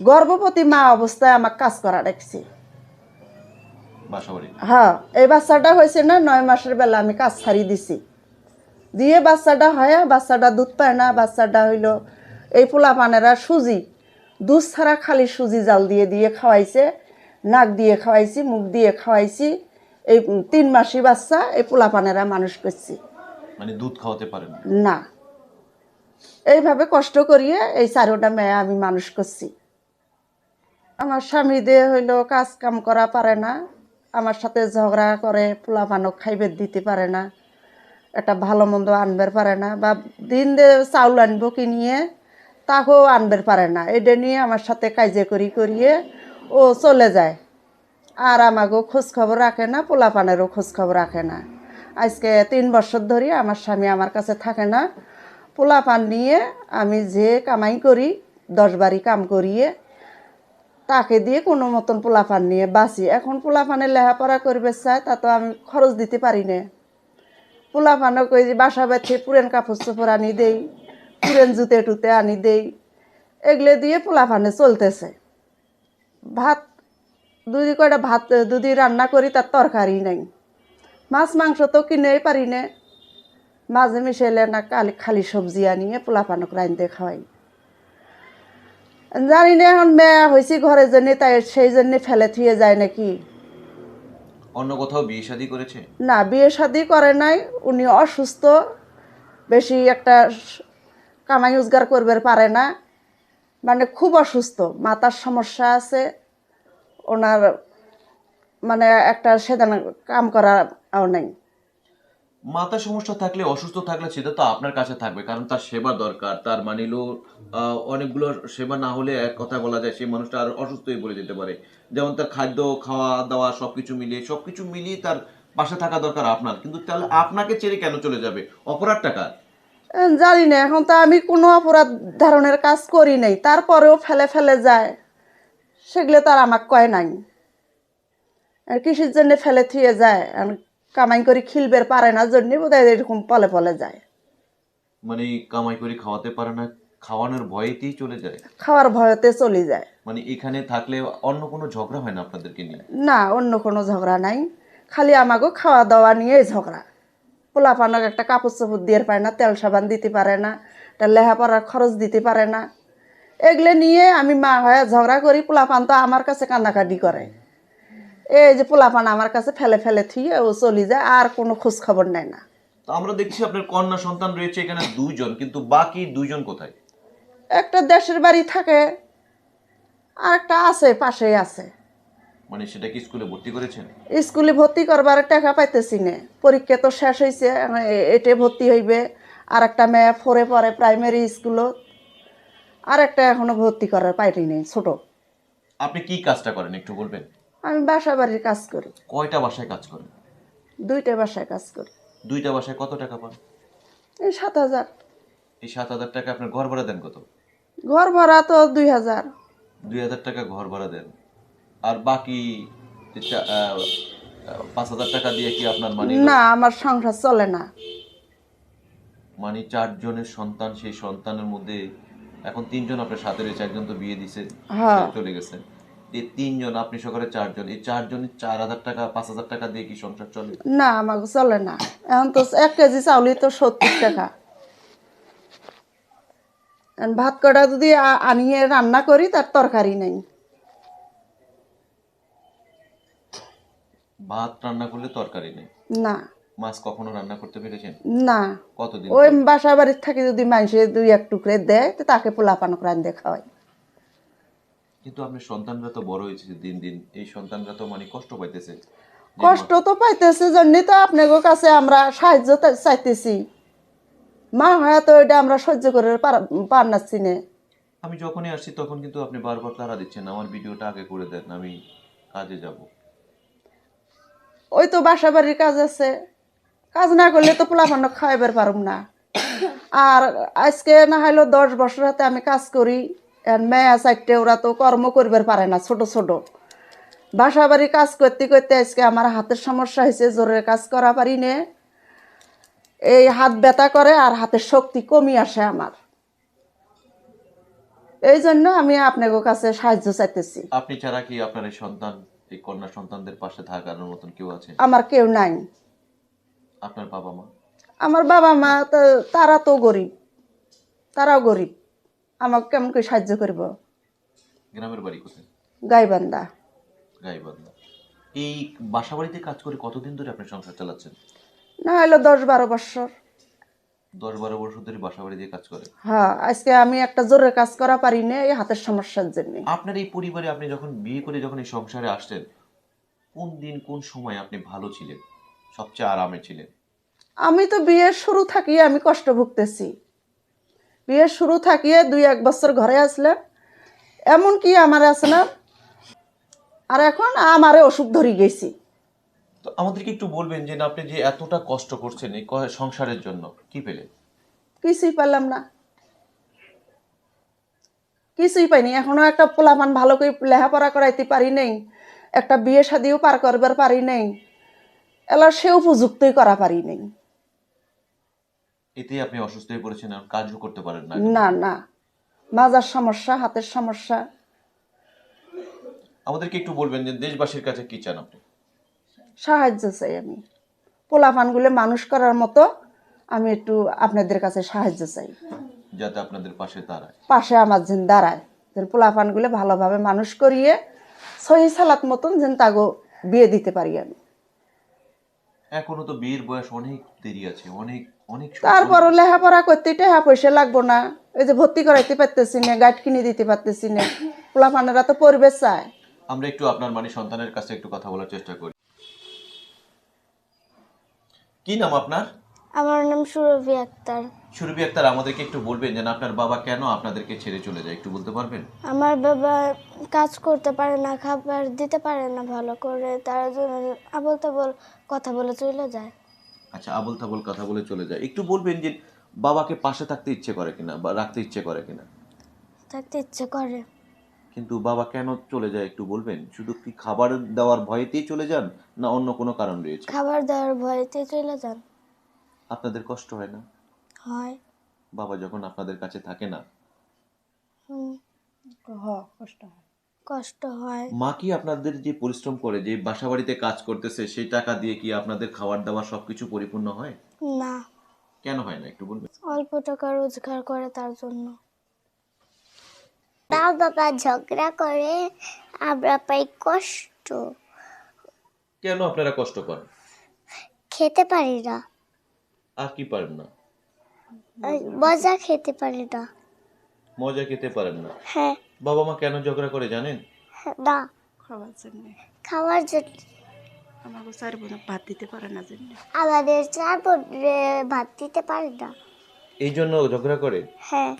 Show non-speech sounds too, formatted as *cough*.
গর্ভবতী মা অবস্থায় আমার কাজ করা দেখছি। বাসা হ্যাঁ এই বাচ্চাটা হয়েছে না নয় মাসের বেলা আমি কাজ ছাড়ি দিছি। দিয়ে বাচ্চাটা হয় বাচ্চাটা দুধ পায় না বাচ্চাটা হইল এই পোলা পানেরা সুজি। দুধ ছাড়া খালি সুজি জাল দিয়ে দিয়ে খাওয়াইছে নাক দিয়ে খাওয়াইছি মুখ দিয়ে খাওয়াইছি। এই তিন মাসি বাচ্চা এই পোলা পানেরা মানুষ করছি। মানে দুধ খাওয়াতে পারেন না। না। এইভাবে কষ্ট করিয়ে এই চারোটা মেয়ে আমি মানুষ করছি। আমার স্বামী দিয়ে হইল কাজ কাম করা পারে না। আমার সাথে ঝগড়া করে পোলা পানক খাইবে দিতে পারে না। একটা ভালো মন্দ আনবার পারে না। বা দিন দে চাউল আনব কিনিয়ে তাকেও আনবার পারে না। এটা নিয়ে আমার সাথে কাজে করি করিয়ে ও চলে যায়। আর আমাকেও খোঁজখবর রাখে না পোলা পানেরও খোঁজ খবর রাখে না। আজকে তিন বছর ধরে আমার স্বামী আমার কাছে থাকে না। পোলা পান নিয়ে আমি যে কামাই করি, দশ বাড়ি কাম করিয়ে তাকে দিয়ে কোনো মতন পোলা পান নিয়ে বাঁচি। এখন পোলা পানে লেখাপড়া করবে চায় তা তো আমি খরচ দিতে পারি না। পোলা পানও কই যে বাসা বেছে পুরেন কাপড় চোপড় আনি দেই, পুরেন জুতে টুতে আনি দেই, এগুলো দিয়ে পোলা পানে চলতেছে। ভাত দুদি কয়টা ভাত দুদি রান্না করি, তার তরকারি নাই। মাছ, মাংস তো কিনেই পারি না। মাঝে মিশাইলে না কালি, খালি সবজি আনিয়ে পোলা পানক রাইন্দে খাওয়াই। জানি না এখন মেয়া হয়েছি ঘরের জন্য তাই সেই জন্য ফেলে থুয়ে যায় নাকি। অন্য কোথাও বিয়ে শাদী করেছে? না বিয়ে শাদি করে নাই। উনি অসুস্থ বেশি একটা কামাই রোজগার করবে পারে না। মানে খুব অসুস্থ মাথার সমস্যা আছে। ওনার মানে একটা সেদান কাম করা নাই। মাথা সমস্যা থাকলে, অসুস্থ থাকলে সেটা তো আপনার কাছে থাকবে, কারণ তার সেবা দরকার, তার মানিলো অনেকগুলো সেবা না হলে এক কথা বলা যায় সেই মানুষটা আর অসুস্থ হয়ে পড়ে যেতে পারে। যেমন তার খাদ্য, খাওয়া, দাওয়া সবকিছু মিলিয়ে সবকিছু মিলিয়ে তার পাশে থাকা দরকার আপনার। কিন্তু তাহলে আপনাকে ছেড়ে কেন চলে যাবে? অপরাধ টাকা জানি না, এখন তো আমি কোনো অপরাধ ধরনের কাজ করি নাই, তারপরেও ফেলে ফেলে যায়। সেগুলো তার আমাকে কয় নাই। কৃষির জন্য ফেলে থুয়ে যায়? কামাই করে খিলবের পারে না জন্য বোধহয় এরকম পলে পলে যায়। মানে কামাই করে খাওয়াতে পারে না খাওয়ানোর ভয়েতেই চলে যায়। খাওয়ার ভয়তে চলে যায়। মানে এখানে থাকলে অন্য কোনো ঝগড়া হয় না আপনাদেরকে নিয়ে? না অন্য কোনো ঝগড়া নাই। খালি আমাকে খাওয়া দাওয়া নিয়েই ঝগড়া। পোলা পানক একটা কাপড় চোপড় দিয়ে পারে না তেল সাবান দিতে পারে না একটা লেহাপড়ার খরচ দিতে পারে না। এগুলো নিয়ে আমি মা হয়ে ঝগড়া করি পোলা পান তো আমার কাছে কান্নাকাটি করে। এই যে পোলাপান আমার কাছে ফেলে ফেলে থুয়ে ও চলে যায় আর কোনো খোঁজ খবর নেয় না। তো আমরা দেখছি আপনার কন্যা সন্তান রয়েছে এখানে দুইজন কিন্তু বাকি দুইজন কোথায়? একটা দেশের বাড়ি থাকে আর একটা আছে পাশেই আছে। মানে সেটা কি স্কুলে ভর্তি করেছেন? স্কুলে ভর্তি করবার টাকা পাইতেছি না। পরীক্ষা তো শেষ হয়েছে এটে ভর্তি হইবে। আর একটা মেয়ে ফোরে পরে প্রাইমারি স্কুলত আর একটা এখনও ভর্তি করার পাইনি নেই ছোট। আপনি কি কাজটা করেন একটু বলবেন? আমি বাসা বাড়ির কাজ করি। কয়টা বাসায় কাজ করেন? দুইটা বাসায় কাজ করি। দুইটা বাসায় কত টাকা পান? এই সাত হাজার। এই সাত হাজার টাকা আপনার ঘর ভাড়া দেন কত? ঘর ভাড়া তো দুই হাজার। দুই হাজার টাকা ঘর ভাড়া দেন। আর বাকি পাঁচ হাজার টাকা দিয়ে কি আপনার মানে না আমার সংসার চলে না। মানে চারজনের সন্তান সেই সন্তানের মধ্যে এখন তিনজন আপনার সাথে রয়েছে একজন তো বিয়ে দিছে হ্যাঁ। চলে এই তিনজন আপনি সকালে চারজন। এই চারজনের চার হাজার টাকা পাঁচ হাজার টাকা দিয়ে কি সংসার চলে? না আমাকে চলে না। এখন তো এক কেজি চাউলই তো সত্তর টাকা। ভাত কটা যদি আনিয়ে রান্না করি তার তরকারি নেই। ভাত রান্না করলে তরকারি নেই? না। মাছ কখনো রান্না করতে পেরেছেন? না। কতদিন ওই বাসা বাড়ির থেকে যদি মানুষে দুই এক টুকরে দেয় তো তাকে পোলাপান রান্ধে খাওয়াই। কিন্তু আপনার সন্তানরা তো বড় হয়েছে দিন দিন। এই সন্তানরা তো মানে কষ্ট পাইতেছে। কষ্ট তো পাইতেছে জন্যই তো আপনাদের কাছে আমরা সাহায্য চাইতেছি। মা হয় তো এটা আমরা সহ্য করে পার- পারনাচ্ছি না। আমি যখনই আসছি তখন কিন্তু আপনি বারবার তারা দিচ্ছেন আমার ভিডিওটা আগে করে দেন আমি কাজে যাব। ওই তো বাসা বাড়ির কাজ আছে। কাজ না করলে তো পোলাপান খাওয়াইবার পারুম না। আর আজকে না হইল দশ বছর হাতে আমি কাজ করি। মেয়া চারটে ওরা তো কর্ম করবার পারে না ছোট ছোট বাসা বাড়ি কাজ করতে করতে আজকে আমার হাতের সমস্যা হয়েছে জোরের কাজ করা পারি নে এই হাত ব্যথা করে আর হাতের শক্তি কমি আসে আমার এই জন্য আমি আপনাকে কাছে সাহায্য চাইতেছি আপনি ছাড়া কি আপনার এই সন্তান এই কন্যা সন্তানদের পাশে থাকার মতন কেউ আছে আমার কেউ নাই আপনার বাবা মা আমার বাবা মা তো তারা তো গরিব তারাও গরিব আমাকে কেমন করে সাহায্য করব? গ্রামের বাড়ি কোথায়? গাইবান্ধা। গাইবান্ধা। এই বাসা বাড়িতে কাজ করে কতদিন ধরে আপনি সংসার চালাচ্ছেন? না হলো দশ বারো বছর। দশ বারো বছর ধরে বাসা বাড়ি দিয়ে কাজ করে? হ্যাঁ আজকে আমি একটা জোরে কাজ করা পারি না এই হাতের সমস্যার জন্য। আপনার এই পরিবারে আপনি যখন বিয়ে করে যখন এই সংসারে আসছেন কোন দিন কোন সময় আপনি ভালো ছিলেন? সবচেয়ে আরামে ছিলেন? আমি তো বিয়ের শুরু থাকি আমি কষ্ট ভুগতেছি। বিয়ের শুরু থাকিয়ে দুই এক বছর ঘরে আসলে। এমন কি আমার আছে না? আর এখন আমারে অসুখ ধরে গেছি। তো আমাদেরকে একটু বলবেন যে না, আপনি যে এতটা কষ্ট করছেন এই সংসারের জন্য কি পেলেন? কিছুই পেলাম না। কিছুই পাইনি। এখনও একটা পোলাপান ভালো করে লেখাপড়া করাইতে পারি নেই। একটা বিয়ে শাদিও পার করবার পারি নেই। এলা সে উপযুক্তই করা পারি নেই। এতেই আপনি অসুস্থ হয়ে পড়েছেন আর কাজও করতে পারেন না। না না। মাজার সমস্যা হাতের সমস্যা। আমাদেরকে একটু বলবেন যে দেশবাসীর কাছে কি চান আপনি? সাহায্য চাই আমি। পোলাপানগুলো মানুষ করার মতো আমি একটু আপনাদের কাছে সাহায্য চাই। যাতে আপনাদের পাশে দাঁড়ায়। পাশে আমার যেন দাঁড়ায়। যেন পোলাপানগুলো ভালোভাবে মানুষ করিয়ে সহি সালাত মতন যেন তাগো বিয়ে দিতে পারি আমি। এখনও তো বিয়ের বয়স অনেক দেরি আছে অনেক তারপরও লেখাপড়া করতে টাকা পয়সা লাগবো না। এই যে ভর্তি করাইতে পারতেছি না গাইড কিনে দিতে পারতেছি না। *laughs* পোলাপানেরা তো পরিবেশ চায়। আমরা একটু আপনার মানে সন্তানের কাছে একটু কথা বলার চেষ্টা করি। কি নাম আপনার? আমার নাম সুরভি আক্তার। সুরভি আক্তার আমাদেরকে একটু বলবেন যে আপনার বাবা কেন আপনাদেরকে ছেড়ে চলে যায় একটু বলতে পারবেন? আমার বাবা কাজ করতে পারে না খাবার দিতে পারে না ভালো করে তার জন্য আবল তাবল কথা বলে চলে যায়। আচ্ছা আবল তাবল কথা বলে চলে যায়। একটু বলবেন যে বাবাকে পাশে থাকতে ইচ্ছে করে কিনা বা রাখতে ইচ্ছে করে কিনা? থাকতে ইচ্ছে করে। কিন্তু বাবা কেন চলে যায় একটু বলবেন? শুধু কি খাবার দেওয়ার ভয়েতেই চলে যান না অন্য কোনো কারণ রয়েছে? খাবার দেওয়ার ভয়তে চলে যান। আপনাদের কষ্ট হয় না? হয়। বাবা যখন আপনাদের কাছে থাকে না? হুম, কষ্ট হয়। মা কি আপনাদের যে পরিশ্রম করে যে বাসা বাড়িতে কাজ করতেছে সেই টাকা দিয়ে কি আপনাদের খাবার দাবার সবকিছু পরিপূর্ণ হয়? না। কেন হয় না? একটু বলবেন। অল্প টাকা রোজগার করে তার জন্য। মা বাবা ঝগড়া করে আমরা পাই কষ্ট। কেন আপনারা কষ্ট করেন খেতে পারি না। আর কি পারেন না? মজা খেতে পারি না। মজা খেতে পারেন না। হ্যাঁ। বাবা মা কেন ঝগড়া করে জানেন? হ্যাঁ, না। খাবার জন্য। খাবার জন্য। আমাকে চার বোন ভাত দিতে পারে না জন্য। আমাদের চার বোন ভাত দিতে পারে না। এই জন্য ঝগড়া করে? হ্যাঁ।